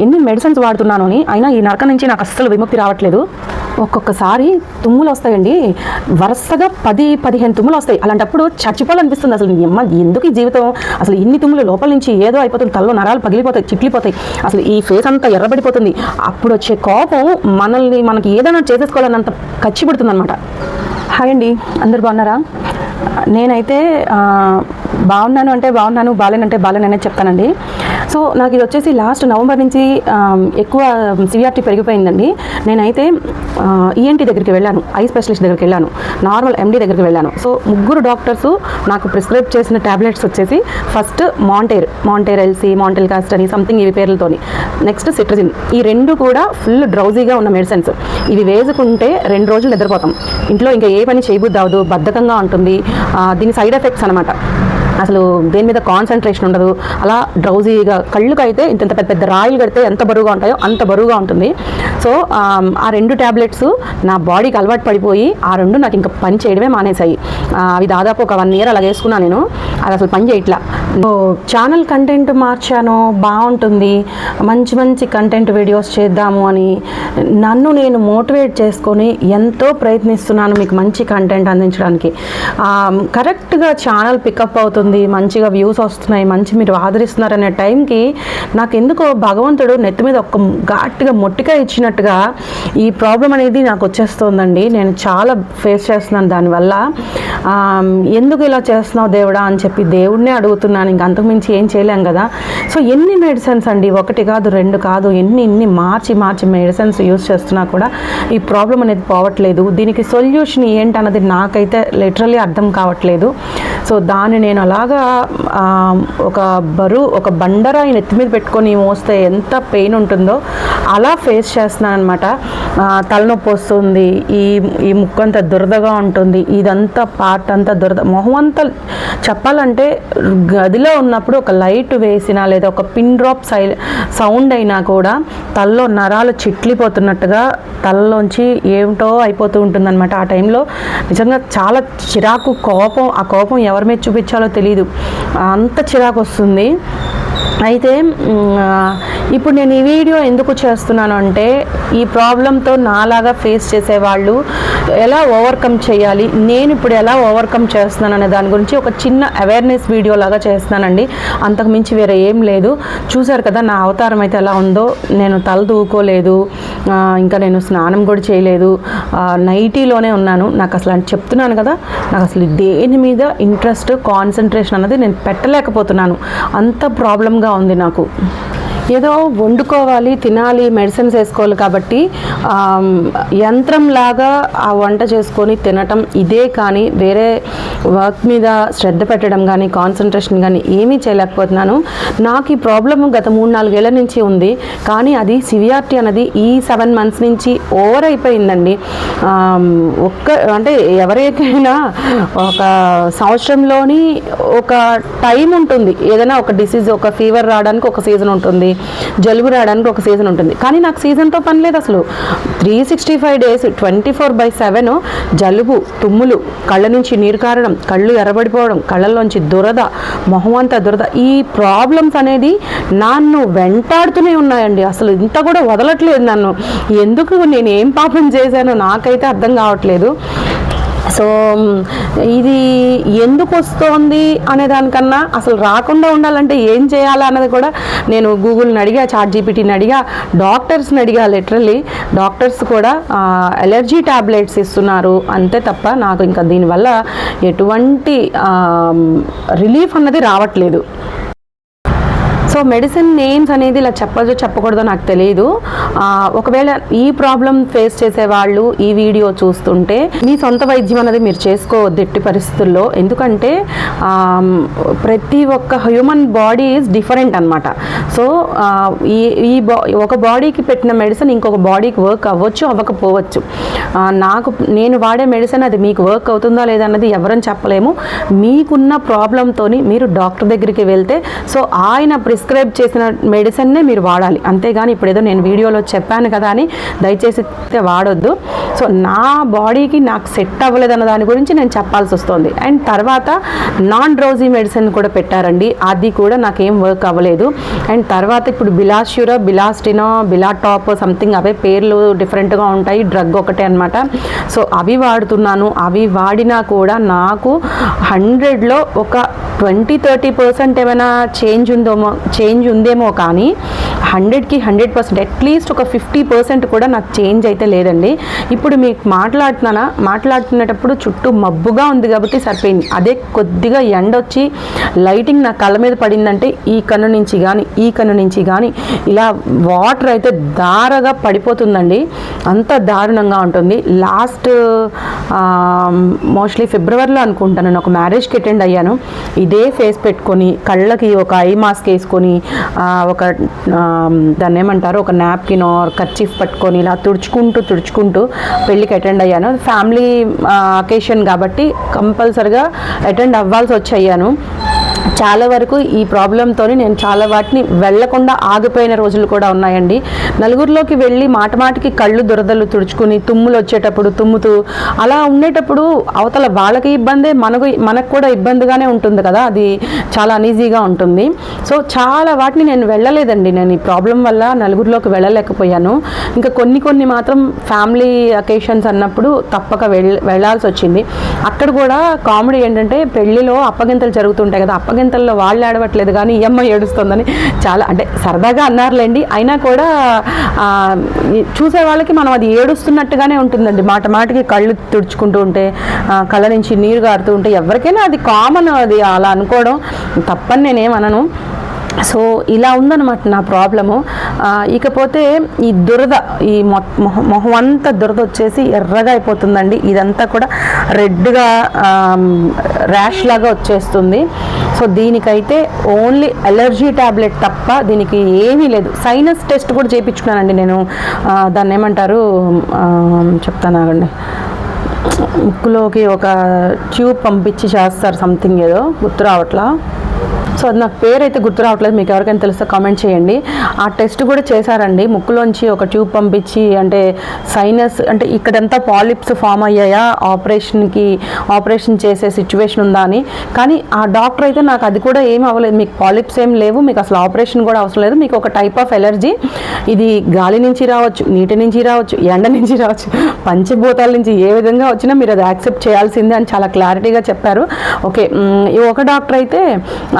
ఎన్ని మెడిసిన్స్ వాడుతున్నాను అని అయినా ఈ నరక నుంచి నాకు అస్సలు విముక్తి రావట్లేదు. ఒక్కొక్కసారి తుమ్ములు వస్తాయండి. వరుసగా పది పదిహేను తుమ్ములు వస్తాయి. అలాంటప్పుడు చచ్చిపోవాలనిపిస్తుంది అసలు. ఎందుకు ఈ జీవితం? అసలు ఇన్ని తుమ్ములు లోపల నుంచి ఏదో అయిపోతుంది. తలలో నరాలు పగిలిపోతాయి చిట్లిపోతాయి. అసలు ఈ ఫేస్ అంతా ఎర్రబడిపోతుంది. అప్పుడు వచ్చే కోపం మనల్ని మనకి ఏదైనా చేసేసుకోవాలన్నంత కచ్చిపెడుతుంది అనమాట హాయ్ అండి. అందరు బాగున్నారా? నేనైతే బాగున్నాను అంటే బాగున్నాను బాలేనంటే బాలేననే చెప్తానండి. సో నాకు ఇది వచ్చేసి లాస్ట్ నవంబర్ నుంచి ఎక్కువ సిఆర్టీ పెరిగిపోయిందండి. నేనైతే ఈఎన్టీ దగ్గరికి వెళ్ళాను ఐ స్పెషలిస్ట్ దగ్గరికి వెళ్ళాను నార్మల్ ఎండీ దగ్గరికి వెళ్ళాను. సో ముగ్గురు డాక్టర్స్ నాకు ప్రిస్క్రైబ్ చేసిన టాబ్లెట్స్ వచ్చేసి first Montair Montair LC montelukast అని సంథింగ్ ఇవి పేర్లతోని. నెక్స్ట్ సిట్రజిన్ ఈ రెండు కూడా ఫుల్ డ్రౌజీగా ఉన్న మెడిసిన్స్ ఇవి వేసుకుంటే రెండు రోజులు నిద్రపోతాం. ఇంట్లో ఇంకా ఏ పని చేయబుద్ది అవ్వదు బద్ధకంగా ఉంటుంది. దీని సైడ్ ఎఫెక్ట్స్ అనమాట అసలు దేని మీద కాన్సన్ట్రేషన్ ఉండదు. అలా డ్రౌజీగా కళ్ళుకు అయితే ఇంత పెద్ద పెద్ద రాయిలు కడితే ఎంత బరువుగా ఉంటాయో అంత బరువుగా ఉంటుంది. సో ఆ రెండు ట్యాబ్లెట్స్ నా బాడీకి అలవాటు పడిపోయి ఆ రెండు నాకు ఇంకా పని చేయడమే మానేశాయి. అవి దాదాపు ఒక వన్ ఇయర్ అలా వేసుకున్నాను నేను. అది అసలు పని చేయట్లా. సో ఛానల్ కంటెంట్ మార్చాను? బాగుంటుంది. మంచి మంచి కంటెంట్ వీడియోస్ చేద్దాము అని నన్ను నేను మోటివేట్ చేసుకొని ఎంతో ప్రయత్నిస్తున్నాను మీకు మంచి కంటెంట్ అందించడానికి. కరెక్ట్గా ఛానల్ పికప్ అవుతుంది. మంచిగా వ్యూస్ వస్తున్నాయి మంచి మీరు ఆదరిస్తున్నారనే టైంకి నాకు ఎందుకో భగవంతుడు నెత్తి మీద ఒక్క ఘాటుగా మొట్టిగా ఇచ్చినట్టుగా ఈ ప్రాబ్లం అనేది నాకు వచ్చేస్తుందండి. నేను చాలా ఫేస్ చేస్తున్నాను దానివల్ల. ఎందుకు ఇలా చేస్తున్నావు దేవుడా అని చెప్పి దేవుడినే అడుగుతున్నాను. ఇంక అంతకుమించి ఏం చేయలేం కదా. సో ఎన్ని మెడిసిన్స్ అండి? ఒకటి కాదు రెండు కాదు ఎన్ని ఎన్ని మార్చి మార్చి మెడిసిన్స్ యూస్ చేస్తున్నా కూడా ఈ ప్రాబ్లం అనేది పోవట్లేదు. దీనికి సొల్యూషన్ ఏంటన్నది నాకైతే లిటరలీ అర్థం కావట్లేదు. సో దాన్ని నేను అలా అలాగా ఒక బరువు ఒక బండరాయి నెత్తి మీద పెట్టుకొని మోస్తే ఎంత పెయిన్ ఉంటుందో అలా ఫేస్ చేస్తున్నాను అనమాట తలనొప్పి వస్తుంది ఈ ఈ ముక్కు అంతా దురదగా ఉంటుంది ఇదంతా పార్ట్ అంతా దురద మొహం అంతా చెప్పాలంటే గదిలో ఉన్నప్పుడు ఒక లైట్ వేసినా లేదా ఒక పిన్ డ్రాప్ సై సౌండ్ అయినా కూడా తలలో నరాలు చిట్లిపోతున్నట్టుగా తలలోంచి ఏమిటో అయిపోతూ ఉంటుందన్నమాట. ఆ టైంలో నిజంగా చాలా చిరాకు కోపం ఆ కోపం ఎవరి మీద చూపించాలో తెలియదు అంత చిరాకు వస్తుంది. అయితే ఇప్పుడు నేను ఈ వీడియో ఎందుకు చేస్తున్నాను అంటే ఈ ప్రాబ్లంతో నాలాగా ఫేస్ చేసేవాళ్ళు ఎలా ఓవర్కమ్ చేయాలి నేను ఇప్పుడు ఎలా ఓవర్కమ్ చేస్తున్నాను అనే దాని గురించి ఒక చిన్న అవేర్నెస్ వీడియో లాగా చేస్తున్నానండి. అంతకు మించి వేరే ఏం లేదు. చూశారు కదా నా అవతారం అయితే ఎలా ఉందో నేను తల దూకోలేదు ఇంకా నేను స్నానం కూడా చేయలేదు నైటీలోనే ఉన్నాను. నాకు అసలు అంటే చెప్తున్నాను కదా నాకు అసలు దేని మీద ఇంట్రెస్ట్ కాన్సన్ట్రేషన్ అన్నది నేను పెట్టలేకపోతున్నాను. అంత ప్రాబ్లం ప్రాబ్లంగా ఉంది నాకు. ఏదో వండుకోవాలి తినాలి మెడిసిన్స్ వేసుకోవాలి కాబట్టి యంత్రంలాగా ఆ వంట చేసుకొని తినటం ఇదే కానీ వేరే వర్క్ మీద శ్రద్ధ పెట్టడం కానీ కాన్సన్ట్రేషన్ కానీ ఏమీ చేయలేకపోతున్నాను. నాకు ఈ ప్రాబ్లమ్ గత మూడు నాలుగేళ్ళ నుంచి ఉంది. కానీ అది సివియారిటీ అనేది ఈ సెవెన్ మంత్స్ నుంచి ఓవర్ అయిపోయిందండి. ఒక్క అంటే ఎవరికైనా ఒక సంవత్సరంలోని ఒక టైం ఉంటుంది. ఏదైనా ఒక డిసీజ్ ఒక ఫీవర్ రావడానికి ఒక సీజన్ ఉంటుంది. జలుబు రావడానికి ఒక సీజన్ ఉంటుంది. కానీ నాకు సీజన్తో పని లేదు అసలు. Three sixty five days twenty four by seven జలుబు తుమ్ములు కళ్ళ నుంచి నీరు కారడం కళ్ళు ఎర్రబడిపోవడం కళ్ళల్లోంచి దురద మొహం అంతా దురద ఈ ప్రాబ్లమ్స్ అనేది నన్ను వెంటాడుతూనే ఉన్నాయండి. అసలు ఇంత కూడా వదలట్లేదు నన్ను. ఎందుకు నేను ఏం పాపం చేశానో నాకైతే అర్థం కావట్లేదు. సో ఇది ఎందుకు వస్తోంది అనే దానికన్నా అసలు రాకుండా ఉండాలంటే ఏం చేయాలా అన్నది కూడా నేను గూగుల్ని అడిగా చాట్ జీపీటీని అడిగా డాక్టర్స్ని అడిగా లిటరల్లీ. డాక్టర్స్ కూడా ఎలర్జీ ట్యాబ్లెట్స్ ఇస్తున్నారు. అంతే తప్ప నాకు ఇంకా దీనివల్ల ఎటువంటి రిలీఫ్ అన్నది రావట్లేదు. సో మెడిసిన్ నేమ్స్ అనేది ఇలా చెప్పదు చెప్పకూడదో నాకు తెలియదు ఒకవేళ ఈ ప్రాబ్లం ఫేస్ చేసే వాళ్ళు ఈ వీడియో చూస్తుంటే మీ సొంత వైద్యం అనేది మీరు చేసుకోవద్దు ఎట్టి పరిస్థితుల్లో. ఎందుకంటే ప్రతి ఒక్క హ్యూమన్ బాడీ ఈజ్ డిఫరెంట్ అనమాట సో ఈ ఈ బా ఒక బాడీకి పెట్టిన మెడిసిన్ ఇంకొక బాడీకి వర్క్ అవ్వచ్చు అవ్వకపోవచ్చు. నాకు నేను వాడే మెడిసిన్ అది మీకు వర్క్ అవుతుందా లేదా అన్నది ఎవరని చెప్పలేము. మీకున్న ప్రాబ్లంతో మీరు డాక్టర్ దగ్గరికి వెళ్తే సో ఆయన ప్రిస్ ప్రిస్క్రైబ్ చేసిన మెడిసిన్నే మీరు వాడాలి. అంతేగాని ఇప్పుడు ఏదో నేను వీడియోలో చెప్పాను కదా అని దయచేసి వాడొద్దు. సో నా బాడీకి నాకు సెట్ అవ్వలేదన్న దాని గురించి నేను చెప్పాల్సి వస్తుంది. అండ్ తర్వాత నాన్ డ్రౌజీ మెడిసిన్ కూడా పెట్టారండి. అది కూడా నాకేం వర్క్ అవ్వలేదు. అండ్ తర్వాత ఇప్పుడు బిలాష్యూర బిలాస్టినో బిలాటాప్ సంథింగ్ అవే పేర్లు డిఫరెంట్గా ఉంటాయి. డ్రగ్ ఒకటే అనమాట సో అవి వాడుతున్నాను. అవి వాడినా కూడా నాకు హండ్రెడ్లో ఒక ట్వంటీ థర్టీ పర్సెంట్ ఏమైనా చేంజ్ ఉందేమో చేంజ్ ఉందేమో కానీ హండ్రెడ్కి హండ్రెడ్ పర్సెంట్ అట్లీస్ట్ ఒక ఫిఫ్టీ పర్సెంట్ కూడా నాకు చేంజ్ అయితే లేదండి. ఇప్పుడు మీకు మాట్లాడుతున్నానా మాట్లాడుతున్నప్పుడు చుట్టూ మబ్బుగా ఉంది కాబట్టి సరిపోయింది. అదే కొద్దిగా ఎండ వచ్చి లైటింగ్ నా కళ్ళ మీద పడిందంటే ఈ కన్ను నుంచి కానీ ఈ కన్ను నుంచి కానీ ఇలా వాటర్ అయితే దారగా పడిపోతుందండి. అంత దారుణంగా ఉంటుంది. లాస్ట్ మోస్ట్లీ ఫిబ్రవరిలో అనుకుంటాను నేను ఒక మ్యారేజ్కి అటెండ్ అయ్యాను. ఇదే ఫేస్ పెట్టుకొని కళ్ళకి ఒక ఐ మాస్క్ వేసుకొని పట్టుకొని ఒక దాన్ని ఏమంటారు ఒక నాప్కిన్ ఆర్ కర్చీఫ్ పట్టుకొని ఇలా తుడుచుకుంటూ తుడుచుకుంటూ పెళ్ళికి అటెండ్ అయ్యాను. ఫ్యామిలీ అకేషన్ కాబట్టి కంపల్సరిగా అటెండ్ అవ్వాల్సి వచ్చి అయ్యాను. చాలా వరకు ఈ ప్రాబ్లంతో నేను చాలా వాటిని వెళ్ళకుండా ఆగిపోయిన రోజులు కూడా ఉన్నాయండి. నలుగురిలోకి వెళ్ళి మాట మాటికి కళ్ళు దురదలు తుడుచుకుని తుమ్ములు వచ్చేటప్పుడు తుమ్ముతూ అలా ఉండేటప్పుడు అవతల వాళ్ళకి ఇబ్బందే మనకు మనకు కూడా ఇబ్బందిగానే ఉంటుంది కదా అది చాలా అనీజీగా ఉంటుంది. సో చాలా వాటిని నేను వెళ్ళలేదండి. నేను ఈ ప్రాబ్లం వల్ల నలుగురిలోకి వెళ్ళలేకపోయాను. ఇంకా కొన్ని కొన్ని మాత్రం ఫ్యామిలీ అకేషన్స్ అన్నప్పుడు తప్పక వెళ్ళ వెళ్ళాల్సి వచ్చింది. అక్కడ కూడా కామెడీ ఏంటంటే పెళ్ళిలో అప్పగింతలు జరుగుతుంటాయి కదా అప్పగింత అప్పగింతల్లో వాళ్ళు ఏడవట్లేదు కానీ ఈ అమ్మాయి ఏడుస్తుందని చాలా అంటే సరదాగా అన్నారులేండి. అయినా కూడా చూసే వాళ్ళకి మనం అది ఏడుస్తున్నట్టుగానే ఉంటుందండి. మాట మాటకి కళ్ళు తుడుచుకుంటూ ఉంటే కళ్ళ నుంచి నీరు గారుతూ ఉంటే ఎవరికైనా అది కామన్ అది అలా అనుకోవడం తప్పని నేనేమనను. సో ఇలా ఉందన్నమాట నా ప్రాబ్లము. ఇకపోతే ఈ దురద ఈ మొ- మొహం మొహం అంతా దురద వచ్చేసి ఎర్రగా అయిపోతుందండి. ఇదంతా కూడా రెడ్గా ర్యాష్ లాగా వచ్చేస్తుంది. సో దీనికైతే ఓన్లీ అలర్జీ ట్యాబ్లెట్ తప్ప దీనికి ఏమీ లేదు. సైనస్ టెస్ట్ కూడా చేయించుకున్నానండి నేను. దాన్ని ఏమంటారు? చెప్తాను ఆగండి. ముక్కులోకి ఒక ట్యూబ్ పంపించి చేస్తారు సంథింగ్ ఏదో. గుర్తు రావట్లా? సో అది నాకు పేరు అయితే గుర్తు రావట్లేదు మీకు ఎవరికైనా తెలిస్తే కామెంట్ చేయండి. ఆ టెస్ట్ కూడా చేశారండి. ముక్కులోంచి ఒక ట్యూబ్ పంపించి అంటే సైనస్ అంటే ఇక్కడంతా పాలిప్స్ ఫామ్ అయ్యాయా? ఆపరేషన్కి ఆపరేషన్ చేసే సిచ్యువేషన్ ఉందా అని. కానీ ఆ డాక్టర్ అయితే నాకు అది కూడా ఏం అవ్వలేదు. మీకు పాలిప్స్ ఏం లేవు మీకు అసలు ఆపరేషన్ కూడా అవసరం లేదు. మీకు ఒక టైప్ ఆఫ్ ఎలర్జీ ఇది గాలి నుంచి రావచ్చు నీటి నుంచి రావచ్చు ఎండ నుంచి రావచ్చు పంచభూతాల నుంచి ఏ విధంగా వచ్చినా మీరు అది యాక్సెప్ట్ చేయాల్సిందే అని చాలా క్లారిటీగా చెప్పారు. ఓకే ఈ ఒక డాక్టర్ అయితే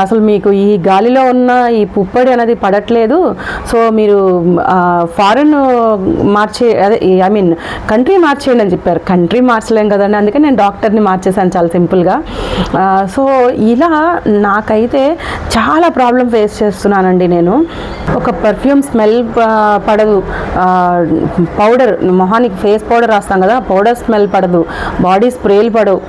అసలు మీకు ఈ గాలిలో ఉన్న ఈ పుప్పడి అనేది పడట్లేదు. సో మీరు ఫారెన్ మార్చే అదే ఐ మీన్ కంట్రీ మార్చేయండి అని చెప్పారు. కంట్రీ మార్చలేం కదండి. అందుకే నేను డాక్టర్ని మార్చేసాను చాలా సింపుల్గా. సో ఇలా నాకైతే చాలా ప్రాబ్లం ఫేస్ చేస్తున్నానండి నేను. ఒక పర్ఫ్యూమ్ స్మెల్ పడదు. పౌడర్ మొహానికి ఫేస్ పౌడర్ రాస్తాం కదా పౌడర్ స్మెల్ పడదు. బాడీ స్ప్రేలు పడవు.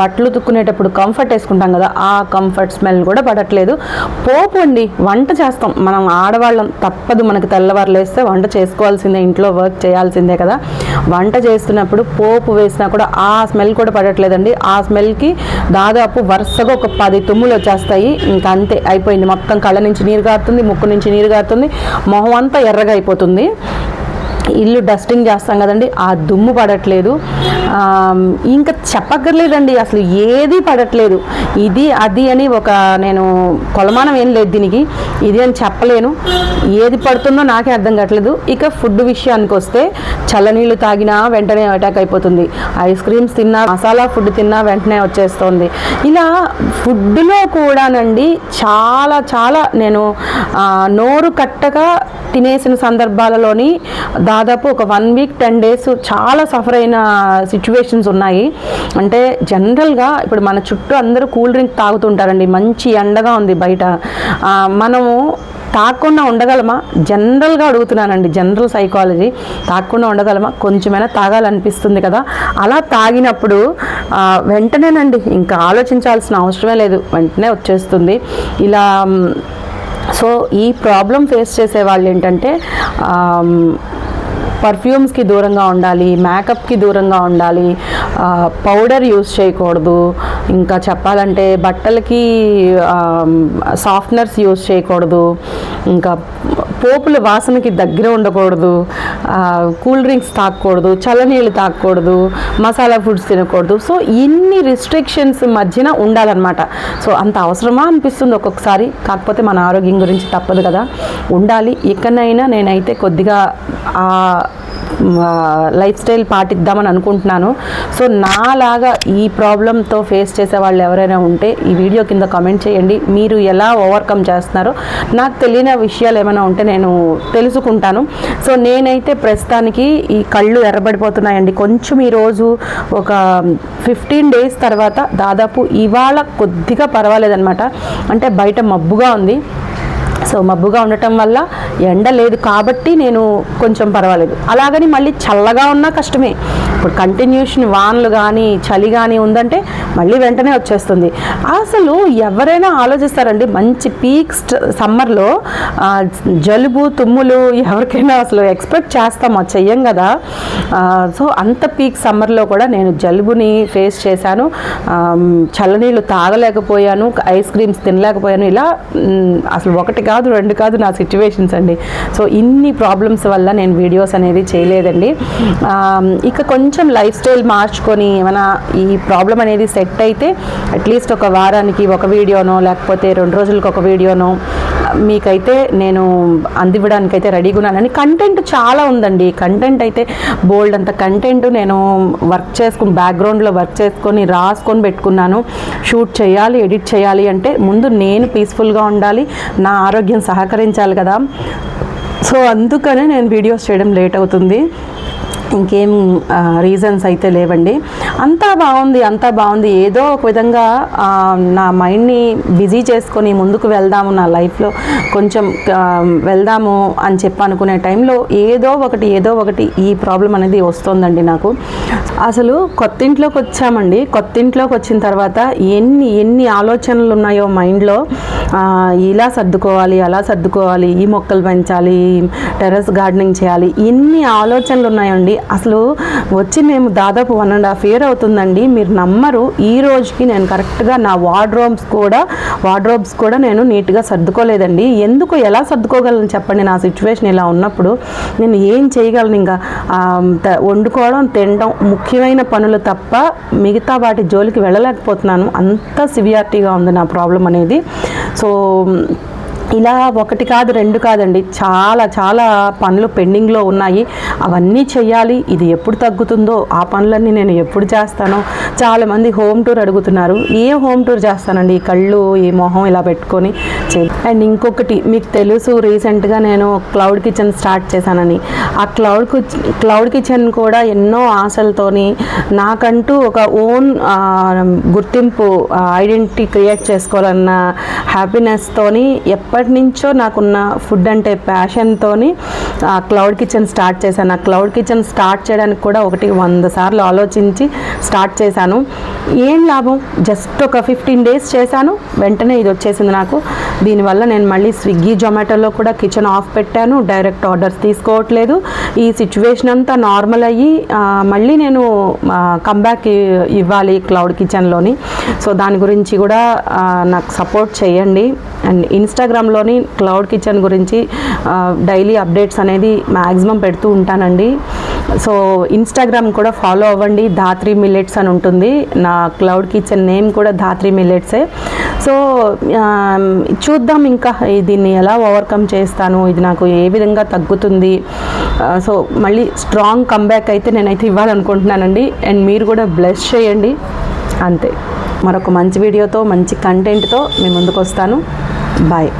బట్టలు తుక్కునేటప్పుడు కంఫర్ట్ వేసుకుంటాం కదా ఆ కంఫర్ట్ స్మెల్ కూడా పడదు. మాట్లాడట్లేదు. పోపు అండి వంట చేస్తాం. మనం ఆడవాళ్ళం తప్పదు మనకి తెల్లవారులు వేస్తే వంట చేసుకోవాల్సిందే ఇంట్లో వర్క్ చేయాల్సిందే కదా. వంట చేస్తున్నప్పుడు పోపు వేసినా కూడా ఆ స్మెల్ కూడా పడట్లేదండి. ఆ స్మెల్కి దాదాపు వరుసగా ఒక పది తుమ్ములు వచ్చేస్తాయి. ఇంకా అంతే అయిపోయింది. మొత్తం కళ్ళ నుంచి నీరు గారుతుంది ముక్కు నుంచి నీరు గారుతుంది. మొహం అంతా ఎర్రగా అయిపోతుంది. ఇల్లు డస్టింగ్ చేస్తాం కదండి ఆ దుమ్ము పడట్లేదు. ఇంకా చెప్పక్కర్లేదండి అసలు ఏది పడట్లేదు. ఇది అది అని ఒక నేను కొలమానం ఏం లేదు దీనికి. ఇది అని చెప్పలేను. ఏది పడుతుందో నాకే అర్థం కావట్లేదు. ఇక ఫుడ్ విషయానికి వస్తే చల్లనీళ్ళు తాగినా వెంటనే అటాక్ అయిపోతుంది. ఐస్ క్రీమ్స్ తిన్నా మసాలా ఫుడ్ తిన్నా వెంటనే వచ్చేస్తుంది. ఇలా ఫుడ్లో కూడానండి చాలా చాలా నేను నోరు కట్టగా తినేసిన సందర్భాలలోని దాదాపు ఒక వన్ వీక్ టెన్ డేస్ చాలా సఫర్ అయిన సిచ్యువేషన్స్ ఉన్నాయి. అంటే జనరల్గా ఇప్పుడు మన చుట్టూ అందరూ కూల్ డ్రింక్ తాగుతుంటారండి. మంచి ఎండగా ఉంది బయట. మనము తాగకుండా ఉండగలమా? జనరల్గా అడుగుతున్నానండి. జనరల్ సైకాలజీ తాగకుండా ఉండగలమా? కొంచెమైనా తాగాలనిపిస్తుంది కదా. అలా తాగినప్పుడు వెంటనేనండి ఇంకా ఆలోచించాల్సిన అవసరమే లేదు. వెంటనే వచ్చేస్తుంది. ఇలా సో ఈ ప్రాబ్లం ఫేస్ చేసే వాళ్ళు ఏంటంటే పర్ఫ్యూమ్స్కి దూరంగా ఉండాలి మేకప్కి దూరంగా ఉండాలి పౌడర్ యూస్ చేయకూడదు. ఇంకా చెప్పాలంటే బట్టలకి సాఫ్ట్నర్స్ యూస్ చేయకూడదు. ఇంకా పోపుల వాసనకి దగ్గర ఉండకూడదు కూల్ డ్రింక్స్ తాగకూడదు చల్లనీళ్ళు తాగకూడదు మసాలా ఫుడ్స్ తినకూడదు. సో ఇన్ని రిస్ట్రిక్షన్స్ మధ్యన ఉండాలన్నమాట. సో అంత అవసరమా అనిపిస్తుంది ఒక్కొక్కసారి. కాకపోతే మన ఆరోగ్యం గురించి తప్పదు కదా. ఉండాలి. ఎక్కడైనా నేనైతే కొద్దిగా లైఫ్ స్టైల్ పాటిద్దామని అనుకుంటున్నాను. సో నాలాగా ఈ ప్రాబ్లంతో ఫేస్ చేసే వాళ్ళు ఎవరైనా ఉంటే ఈ వీడియో కింద కమెంట్ చేయండి. మీరు ఎలా ఓవర్కమ్ చేస్తున్నారో నాకు తెలియని విషయాలు ఏమైనా ఉంటే నేను తెలుసుకుంటాను. సో నేనైతే ప్రస్తుతానికి ఈ కళ్ళు ఎర్రబడిపోతున్నాయండి. కొంచెం ఈరోజు ఒక ఫిఫ్టీన్ డేస్ తర్వాత దాదాపు ఇవాళ కొద్దిగా పర్వాలేదన్నమాట. అంటే బయట మబ్బుగా ఉంది. సో మబ్బుగా ఉండటం వల్ల ఎండ లేదు కాబట్టి నేను కొంచెం పర్వాలేదు. అలాగని మళ్ళీ చల్లగా ఉన్నా కష్టమే. ఇప్పుడు కంటిన్యూషన్ వానలు కానీ చలి కానీ ఉందంటే మళ్ళీ వెంటనే వచ్చేస్తుంది. అసలు ఎవరైనా ఆలోచిస్తారండి మంచి పీక్ సమ్మర్లో జలుబు తుమ్ములు ఎవరికైనా అసలు ఎక్స్పెక్ట్ చేస్తామా చెయ్యం కదా. సో అంత పీక్ సమ్మర్లో కూడా నేను జలుబుని ఫేస్ చేశాను. చల్లనీళ్ళు తాగలేకపోయాను ఐస్ క్రీమ్స్ తినలేకపోయాను. ఇలా అసలు ఒకటి కాదు కాదు రెండు కాదు నా సిచ్యువేషన్స్ అండి. సో ఇన్ని ప్రాబ్లమ్స్ వల్ల నేను వీడియోస్ అనేది చేయలేదండి. ఇక కొంచెం లైఫ్ స్టైల్ మార్చుకొని ఏమైనా ఈ ప్రాబ్లం అనేది సెట్ అయితే అట్లీస్ట్ ఒక వారానికి ఒక వీడియోనో లేకపోతే రెండు రోజులకు ఒక వీడియోనో మీకైతే నేను అందివ్వడానికి అయితే రెడీగా ఉన్నానని కంటెంట్ చాలా ఉందండి. కంటెంట్ అయితే బోల్డ్ అంత కంటెంట్ నేను వర్క్ చేసుకుని బ్యాక్గ్రౌండ్లో వర్క్ చేసుకొని రాసుకొని పెట్టుకున్నాను. షూట్ చేయాలి ఎడిట్ చేయాలి అంటే ముందు నేను పీస్ఫుల్గా ఉండాలి నా ఆరోగ్యం సహకరించాలి కదా. సో అందుకనే నేను వీడియోస్ చేయడం లేట్ అవుతుంది. ఇంకేం రీజన్స్ అయితే లేవండి. అంతా బాగుంది అంతా బాగుంది. ఏదో ఒక విధంగా నా మైండ్ని బిజీ చేసుకొని ముందుకు వెళ్దాము నా లైఫ్లో కొంచెం వెళ్దాము అని చెప్పి అనుకునే టైంలో ఏదో ఒకటి ఏదో ఒకటి ఈ ప్రాబ్లం అనేది వస్తుందండి నాకు. అసలు కొత్త ఇంట్లోకి వచ్చామండి. కొత్త ఇంట్లోకి వచ్చిన తర్వాత ఎన్ని ఎన్ని ఆలోచనలు ఉన్నాయో మైండ్లో. ఇలా సర్దుకోవాలి అలా సర్దుకోవాలి ఈ మొక్కలు పెంచాలి టెర్రస్ గార్డెనింగ్ చేయాలి. ఎన్ని ఆలోచనలు ఉన్నాయండి. అసలు వచ్చి మేము దాదాపు వన్ అండ్ హాఫ్ ఇయర్ అవుతుందండి. మీరు నమ్మరు. ఈ రోజుకి నేను కరెక్ట్గా నా వార్డ్రోబ్స్ కూడా వార్డ్రోబ్స్ కూడా నేను నీట్గా సర్దుకోలేదండి. ఎందుకు ఎలా సర్దుకోగలను చెప్పండి? నా సిచ్యువేషన్ ఇలా ఉన్నప్పుడు నేను ఏం చేయగలను? ఇంకా వండుకోవడం తినడం ముఖ్యమైన పనులు తప్ప మిగతా వాటి జోలికి వెళ్ళలేకపోతున్నాను. అంత సివియారిటీగా ఉంది నా ప్రాబ్లం అనేది. సో ఇలా ఒకటి కాదు రెండు కాదండి. చాలా చాలా పనులు పెండింగ్లో ఉన్నాయి. అవన్నీ చేయాలి ఇది ఎప్పుడు తగ్గుతుందో ఆ పనులన్నీ నేను ఎప్పుడు చేస్తానో చాలామంది హోమ్ టూర్ అడుగుతున్నారు. ఏ హోమ్ టూర్ చేస్తానండి? ఈ కళ్ళు ఈ మొహం ఇలా పెట్టుకొని అండ్ ఇంకొకటి మీకు తెలుసు రీసెంట్గా నేను క్లౌడ్ కిచెన్ స్టార్ట్ చేశానని. ఆ క్లౌడ్ క్లౌడ్ కిచెన్ కూడా ఎన్నో ఆశలతోని నాకంటూ ఒక ఓన్ గుర్తింపు ఐడెంటిటీ క్రియేట్ చేసుకోవాలన్న హ్యాపీనెస్తోని ఎప్పటి నుంచో నాకున్న ఫుడ్ అంటే ప్యాషన్తోని ఆ క్లౌడ్ కిచెన్ స్టార్ట్ చేశాను. ఆ క్లౌడ్ కిచెన్ స్టార్ట్ చేయడానికి కూడా ఒకటి వంద సార్లు ఆలోచించి స్టార్ట్ చేశాను. ఏం లాభం? జస్ట్ ఒక ఫిఫ్టీన్ డేస్ చేశాను. వెంటనే ఇది వచ్చేసింది నాకు. దీనివల్ల నేను మళ్ళీ స్విగ్గీ జొమాటోలో కూడా కిచెన్ ఆఫ్ పెట్టాను. డైరెక్ట్ ఆర్డర్స్ తీసుకోవట్లేదు. ఈ సిచ్యువేషన్ అంతా నార్మల్ అయ్యి మళ్ళీ నేను కంబ్యాక్ ఇవ్వాలి క్లౌడ్ కిచెన్లోని సో దాని గురించి కూడా నాకు సపోర్ట్ చేయండి. అండ్ ఇన్స్టాగ్రామ్లోని క్లౌడ్ కిచెన్ గురించి డైలీ అప్డేట్స్ అనేది మ్యాక్సిమం పెడుతూ ఉంటానండి. సో ఇన్స్టాగ్రామ్ కూడా ఫాలో అవ్వండి. ధాత్రి మిల్లెట్స్ అని ఉంటుంది. నా క్లౌడ్ కిచెన్ నేమ్ కూడా ధాత్రి మిల్లెట్సే సో చూద్దాం ఇంకా దీన్ని ఎలా ఓవర్కమ్ చేస్తాను ఇది నాకు ఏ విధంగా తగ్గుతుంది. సో మళ్ళీ స్ట్రాంగ్ కంబ్యాక్ అయితే నేనైతే ఇవ్వాలనుకుంటున్నానండి. అండ్ మీరు కూడా బ్లెస్ చేయండి. అంతే. మరొక మంచి వీడియోతో మంచి కంటెంట్తో మీ ముందుకు వస్తాను బాయ్.